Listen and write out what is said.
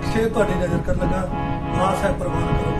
ਪਿੱਛੇ ਤੁਹਾਡੀ ਨਜ਼ਰ ਕਰਨ ਲੱਗਾ। ਆਸ ਹੈ ਪ੍ਰਵਾਨ ਕਰੋ।